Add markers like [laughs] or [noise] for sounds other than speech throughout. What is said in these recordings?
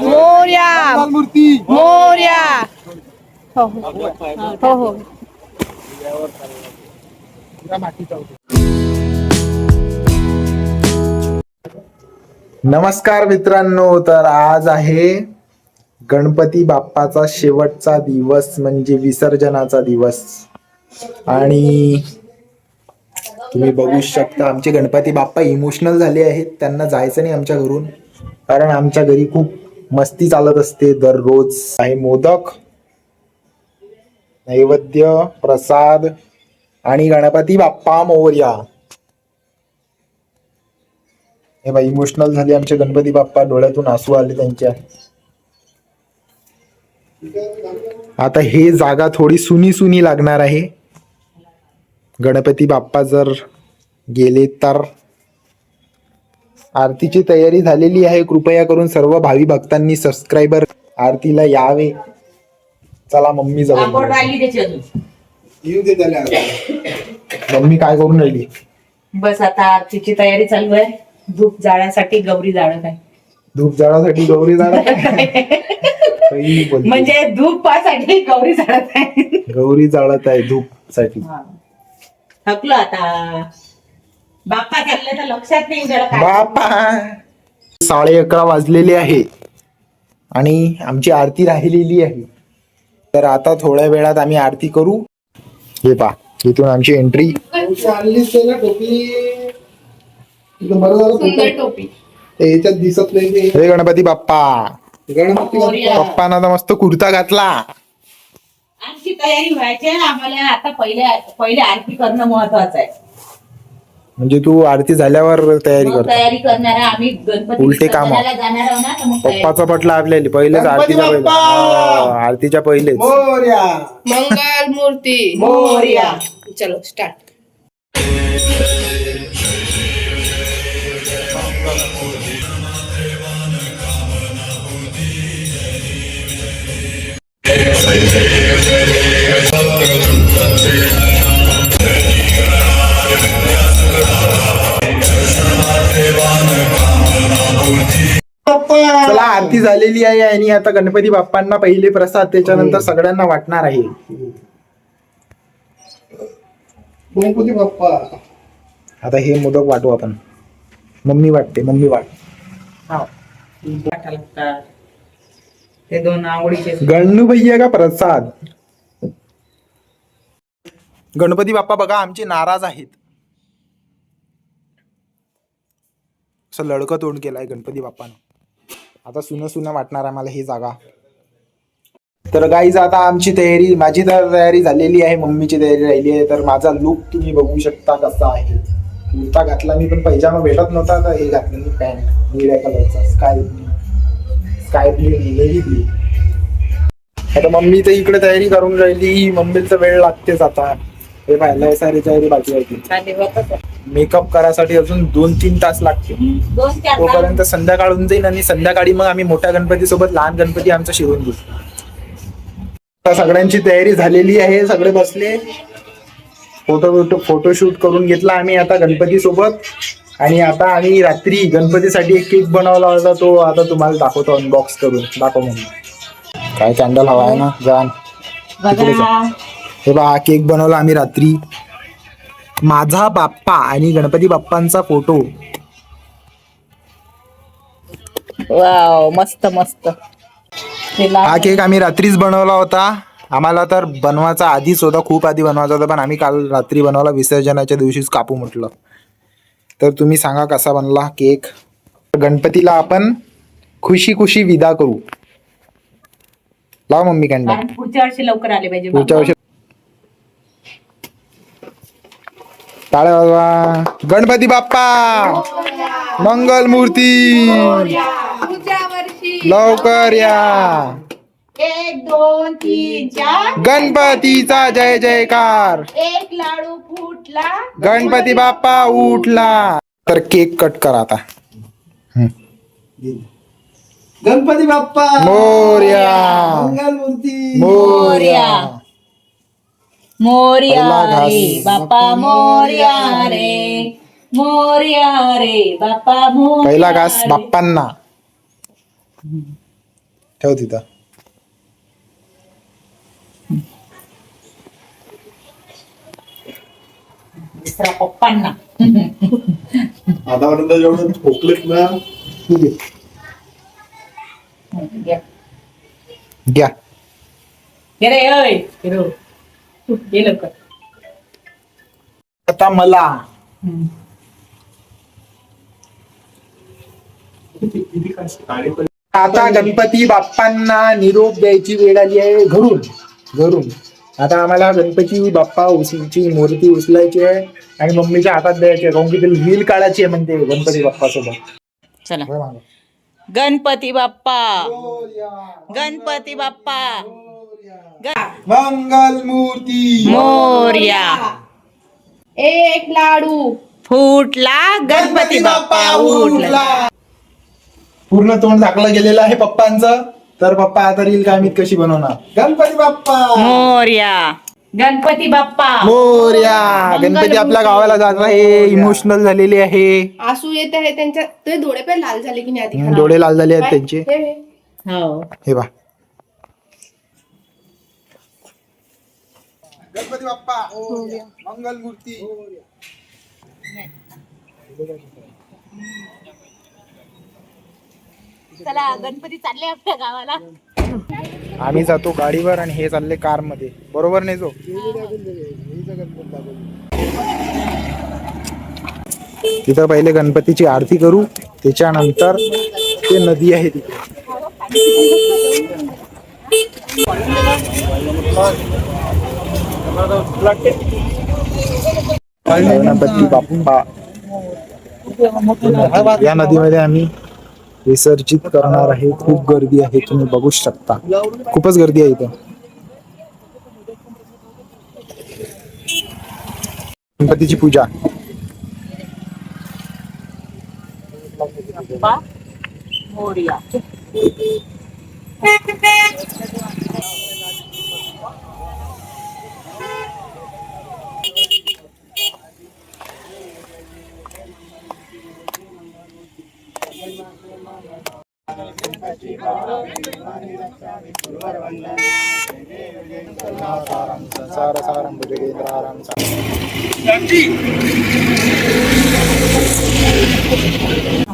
मोर्या मूर्ती मोर्या हो. हो हो. नमस्कार मित्रांनो तर आज आहे गणपती बाप्पाचा शेवटचा दिवस म्हणजे विसर्जनाचा दिवस. आणि तुम्ही बघू शकता. आमचे गणपती बाप्पा इमोशनल झाले आहेत. त्यांना जायचं नाही आमच्या घरून. कारण आमच्या घरी खूप मस्ती चालत असते दररोज. साई मोदक नैवेद्य प्रसाद आणि गणपती बाप्पा मोर्या. हे बाई इमोशनल झाले आमचे गणपती बाप्पा. डोळ्यातून आसू आले त्यांच्या. आता हे जागा थोडी सुनी सुनी लागणार आहे. गणपती बाप्पा जर गेले तर आरतीची तयारी झालेली आहे. कृपया करून सर्व भावी भक्तांनी सबस्क्रायबर आरतीला यावे. चला मम्मी जवळ येऊ दे त्याला. मम्मी काय करून राहिली? बस आता आरतीची तयारी चालू आहे. धूप जाळ्यासाठी गौरी जाळत आहे. धूप जाळासाठी गौरी जाळा [laughs] काही बोलते. म्हणजे धूपासाठी गौरी जाळत आहे. गौरी जाळत आहे धूपसाठी. थकलो आता. बाप्पा चालले तर लक्षात नाही जरा काय बापा साडे अकरा वाजलेले आहे आणि आमची आरती राहिलेली आहे. तर आता थोड्या वेळात आम्ही आरती करू. हे पा इथून आमची एंट्री आणलीच आहे ना टोपी इथं बरं झालं सुंदर फोटो. टोपी. ते याच्यात दिसत नाही. ते हे गणपती बाप्पा. गणपती. पप्पानं तर मस्त कुर्ता घातला. आमची तयारी व्हायची आहे आम्हाला आता पहिले पहिले आरती करणं महत्वाचं आहे. म्हणजे तू आरती झाल्यावर तयारी मग कर तयारी करणार आहे आम्ही गणपती उलटे कामं. विसर्जनाला जाणार आहोत ना तर मग तयारी पप्पाचा पटला आपल्याला पहिलेच गणपती आरतीच्या पहिले बाप्पा! हा, आरतीच्या पहिलेच. मोरया. मंगल मूर्ती. मोरया. चलो स्टार्ट चला आरती झालेली आहे आणि आता गणपती बाप्पांना पहिले प्रसाद त्याच्यानंतर सगळ्यांना वाटणार आहे. गणपती बाप्पा. आता हे मोदक वाटू आपण. मम्मी वाटते मम्मी वाट. वाटा लागतात ते दोन आवडीचे गणू भैया का प्रसाद. गणपती बाप्पा बघा आमचे नाराज आहेत. असं लडकं तोंड केलंय गणपती बाप्पानं. आता सुन सुन वाटणार आम्हाला ही जागा. तर गाईज आता आमची तयारी माझी तर तयारी झालेली आहे मम्मीची तयारी राहिली आहे. तर माझा लुक तुम्ही बघू शकता कसा आहे. कुर्ता घातला मी पण पैजामा भेटत नव्हता तर हे घातलं मी पॅन्ट. निळ्या कलरचा स्काय ब्ल्यू आता मम्मी तर इकडे तयारी करून राहिली मम्मीला वेळ लागतेच आता. हे पाहिलं सारी तयारी बाकी आहे. मेकअप करायसाठी अजून दोन तीन तास लागते. तोपर्यंत संध्याकाळ होऊन जाईल आणि संध्याकाळी मग आम्ही मोठ्या गणपती सोबत लहान गणपती आमचा शिवून घेऊ. आता सगळ्यांची तयारी झालेली आहे सगळे बसले. फोटो फोटोशूट करून घेतला आम्ही आता गणपती सोबत. आणि आता आम्ही रात्री गणपतीसाठी एक केक बनवला होता तो आता तुम्हाला दाखवतो अनबॉक्स करून. दाखव म्हणून. काय कॅन्डल हवा आहे ना? जाण तिकडे जा. बघा हे बा हा केक बनवला आम्ही रात्री. माझा बाप्पा आणि गणपती बाप्पांचा फोटो वाव मस्त मस्त. हे लाल- हा केक आम्ही रात्रीच बनवला होता. आम्हाला तर बनवायचा आधीच होता खूप आधी बनवायचा होता पण आम्ही काल रात्री बनवला विसर्जनाच्या दिवशीच कापू म्हटलं. तर तुम्ही सांगा कसा बनला केक? गणपतीला आपण खुशी खुशी विदा करू. लाव मम्मी कॅन्डल कारण पुढच्या वर्षी लवकर आले पाहिजे पुढच्या वर्षी टाळ्या वाजवा गणपती बाप्पा! मंगल मूर्ती पुढच्या वर्षी. लवकर या. एक दोन तीन चार. गणपतीचा जय जयकार. एक लाडू फुटला. गणपती बाप्पा उठला. तर केक कट करा आता. गणपती बाप्पा. मोरया. मंगलमूर्ती. मोरया. मोर्या. रे बाप्पा मोर्या रे. मोर्या रे बाप्पा मोर्या पहिला घास रे. बाप्पांना. ठेव तिथं. दुसरा पप्पांना. आतापर्यंत जेवढं ठोकलेत ना. घ्या. घ्या. घे रे ओय हिरो घे लवकर. आता मला. आता गणपती बाप्पांना निरोप द्यायची वेळ आली आहे घरून. घरून. आता आम्हाला गणपती बाप्पा उचलची मूर्ती उचलायची आहे आणि मम्मीच्या हातात द्यायची आहे. काऊन की रील काढायची आहे म्हणते गणपती बाप्पा सोबत चला गणपती बाप्पा. गणपती बाप्पा. मंगल मूर्ती. मोर्या. एक लाडू. फुटला गणपती बाप्पा उठला. पूर्ण तोंड झाकलं गेलेलं आहे पप्पांचं. तर पप्पा आता रील काय मी कशी बनवणार? गणपती बाप्पा! मोर्या. गणपती बाप्पा! मोर्या! गणपती आपल्या गावाला जात आहे इमोशनल झालेली आहे. आसू येत आहे त्यांच्या ते डोळे पण लाल झाले की नाही आधी हम्म, डोळे लाल झाले आहेत त्यांचे. हे, हे. हो. हे बा. गणपती बाप्पा! मंगल मूर्ती चला गणपती चालले आपल्या गावाला. आम्ही जातो गाडीवर आणि हे चालले कारमध्ये बरोबर नाही जो? तिथं पहिले गणपतीची आरती करू त्याच्यानंतर ते नदी आहे तिथे. गणपती बाप्पा. या नदीमध्ये आम्ही विसर्जित करणार आहे. खूप गर्दी आहे. तुम्ही बघू शकता. खूपच गर्दी आहे इथं. गणपतीची पूजा. मोर्या. संसार सारं भुजगेंद्राराम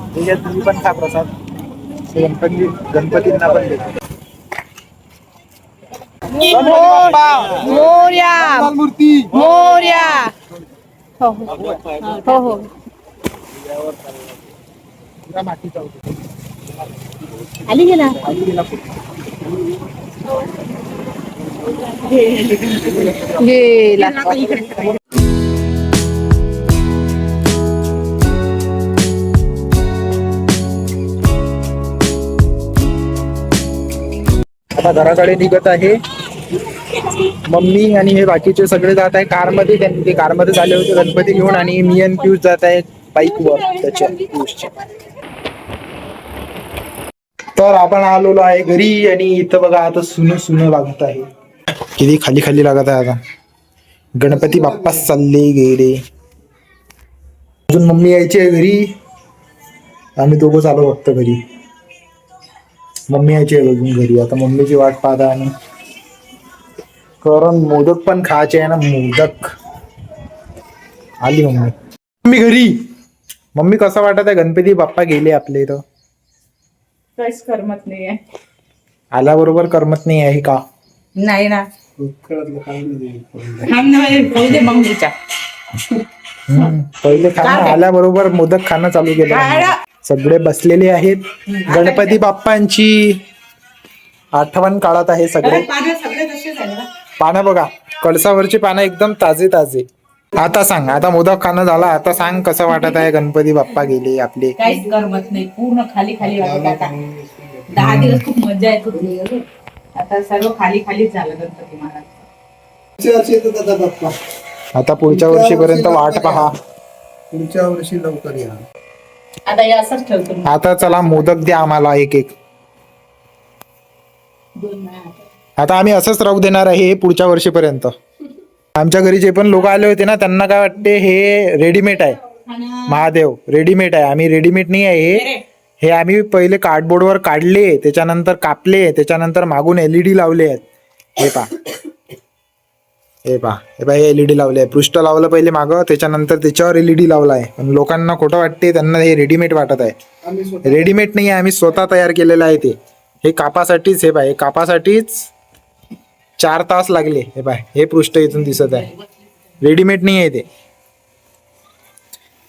त्याच्यात तुम्ही पण खा प्रसाद ते गणपती गणपतींना पण देतो मोर्या मूर्ती मोर्या हो हो हो आली गेला? गेला आता घराकडे निघत आहे. मम्मी आणि हे बाकीचे सगळे जात आहे. कारमध्ये त्यांनी ते कारमध्ये झाले होते. गणपती घेऊन आणि मी आणि पियुष जात आहे बाईकवर त्याच्या पियुषच्या. तर आपण आलेलो आहे घरी आणि इथं बघा आता सुन सुन लागत आहे. किती खाली खाली लागत आहे आता. गणपती बाप्पा चालले गेले. अजून मम्मी यायची आहे घरी. आम्ही दोघं चालू फक्त घरी. मम्मी यायची आहे अजून घरी. आता मम्मीची वाट पाहता आणि कारण मोदक पण खायचे आहे ना मोदक. आली मम्मी. मम्मी घरी. मम्मी कसं वाटत आहे? गणपती बाप्पा गेले आपले इथं काहीच करमत नाहीये. आल्याबरोबर करमत नाही आहे का? नाही ना. हम्म. पहिले खाणं आल्याबरोबर मोदक खाणं चालू केलं? सगळे बसलेले आहेत. गणपती बाप्पांची आठवण काढत आहे सगळे. पानं सगळे तसे झाले ना. पानं बघा कळसावरची पानं एकदम ताजे ताजे आता सांग आता मोदक खाणं झाला आता सांग कसं वाटत आहे गणपती बाप्पा गेले आपले. काहीच करमत नाही पूर्ण खाली खाली वाटत आता. दहा दिवस खूप मजा येत होती. आता सर्व खाली खालीच झालं गणपती महाराज. आता पुढच्या वर्षीपर्यंत वाट पहा. पुढच्या वर्षी लवकर या. आता हे असंच ठेवतो मी. आता चला मोदक द्या आम्हाला एक एक. दोन नाही. आता आम्ही असंच राहू देणार आहे पुढच्या वर्षीपर्यंत. आमच्या घरी जे पण लोक आले होते ना त्यांना काय वाटते हे रेडीमेड आहे. हा. महादेव रेडीमेड आहे. आम्ही रेडीमेड नाही आहे हे. हे आम्ही पहिले कार्डबोर्डवर काढले त्याच्यानंतर कापले त्याच्यानंतर मागून एलईडी लावले आहेत. हे पा हे पा हे पा हे एलईडी लावले आहे पृष्ठ लावलं पहिले मागं त्याच्यानंतर त्याच्यावर एलईडी लावला आहे. पण लोकांना खोटं वाटते त्यांना हे रेडीमेड वाटत आहे. रेडीमेड नाही आहे आम्ही स्वतः तयार केलेलं आहे ते. हे कापासाठीच हे पाय हे कापासाठीच चार तास लागले. हे पाय हे पृष्ठ इथून दिसत आहे. रेडीमेड नाही आहे ते.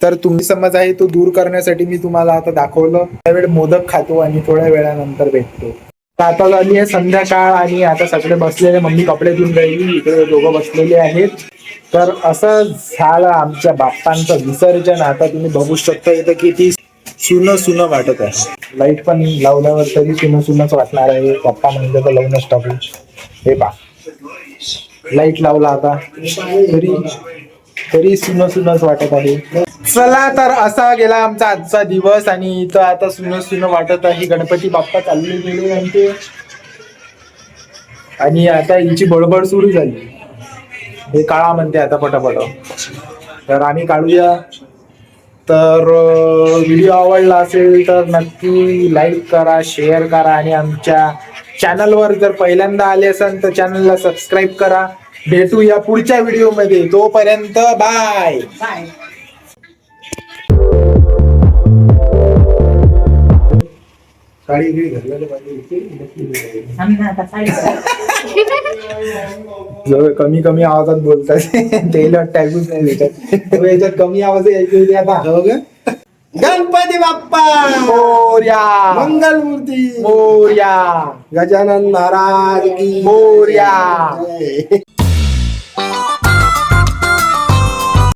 तर तुम्ही समज आहे तो दूर करण्यासाठी मी तुम्हाला आता दाखवलं. त्यावेळ मोदक खातो आणि थोड्या वेळानंतर भेटतो. आता झाली आहे संध्याकाळ आणि आता सगळे बसलेले मम्मी कपडे धुवून राहिली इकडे दोघं बसलेले आहेत. तर असं झालं आमच्या बाप्पांचं विसर्जन. आता तुम्ही बघू शकता इथं किती सुन सुन वाटत आहे. लाइट पण लावल्यावर तरी सुन सुनच वाटणार आहे. पप्पा म्हणजे तर लावूनच टाकू. हे पा लाइट लावला आता. तरी तरी सुन सुनच वाटत आहे. चला तर असा गेला आमचा आजचा दिवस आणि इथं आता सुन सुन वाटत आहे. गणपती बाप्पा चालले गेले आमचे आणि आता हिची बडबड सुरू झाली. हे काळा म्हणते आता पटापट. तर आम्ही काढूया. तर व्हिडिओ आवडला असेल तर नक्की लाईक करा शेअर करा आणि आमच्या चॅनलवर जर पहिल्यांदा आले असाल तर चॅनलला सबस्क्राईब करा. भेटूया पुढच्या व्हिडिओमध्ये. तोपर्यंत बाय. बाय. साडी घालायला पाहिजे जवळ कमी कमी आवाजात बोलतात त्याला टॅगूच नाही भेटत. याच्यात कमी आवाज यायची होती आता. हो का? गणपती बाप्पा! मोर्या! मंगलमूर्ती मोर्या! गजानन महाराज की मोरया.